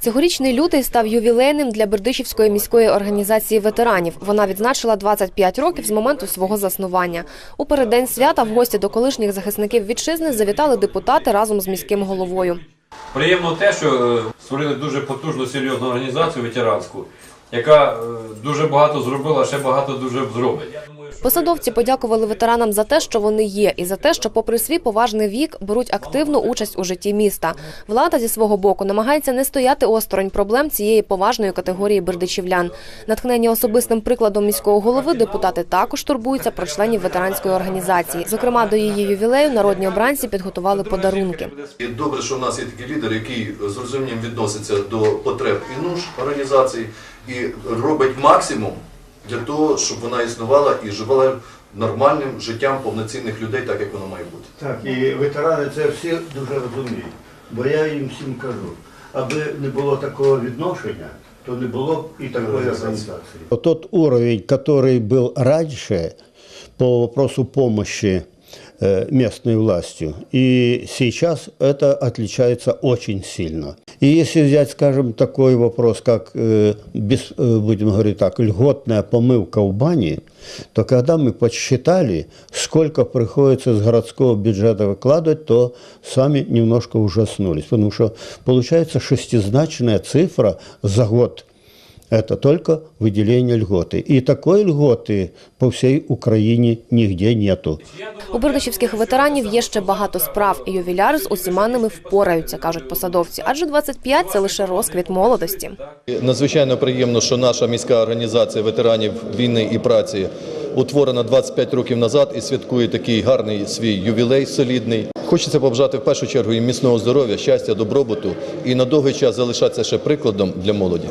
Цьогорічний лютий став ювілейним для Бердичівської міської організації ветеранів. Вона відзначила 25 років з моменту свого заснування. У переддень свята в гості до колишніх захисників вітчизни завітали депутати разом з міським головою. Приємно те, що е, створили дуже потужну серйозну організацію ветеранську, яка е, дуже багато зробила, ще багато дуже зробить. Посадовці подякували ветеранам за те, що вони є, і за те, що, попри свій поважний вік, беруть активну участь у житті міста. Влада зі свого боку намагається не стояти осторонь проблем цієї поважної категорії бердичівлян. Натхнені особистим прикладом міського голови, депутати також турбуються про членів ветеранської організації. Зокрема, до її ювілею народні обранці підготували подарунки. Добре, що у нас є такий лідер, який з розумінням відноситься до потреб і нужд організації і робить максимум для того, щоб вона існувала і жила нормальним життям повноцінних людей, так як воно має бути. Так, і ветерани це всі дуже розуміють. Бо я їм всім кажу, аби не було такого відношення, то не було б і такої організації. Тот уровень, который был раньше по вопросу помощи э, местной властью, и сейчас это отличается очень сильно. И если взять, скажем, такой вопрос, как, э, без, э, будем говорить так, льготная помывка в бане, то когда мы подсчитали, сколько приходится с городского бюджета выкладывать, то сами немножко ужаснулись, потому что получается шестизначная цифра за год – это только выделение льготы. И такой льготы по всей Украине нигде нету. У бердичівських ветеранів є ще багато справ, і ювіляри з усіма ними впораються, кажуть посадовці. Адже 25 – це лише розквіт молодості. Надзвичайно приємно, що наша міська організація ветеранів війни і праці утворена 25 років назад і святкує такий гарний свій ювілей солідний. Хочеться побажати в першу чергу їм міцного здоров'я, щастя, добробуту і на довгий час залишатися ще прикладом для молоді.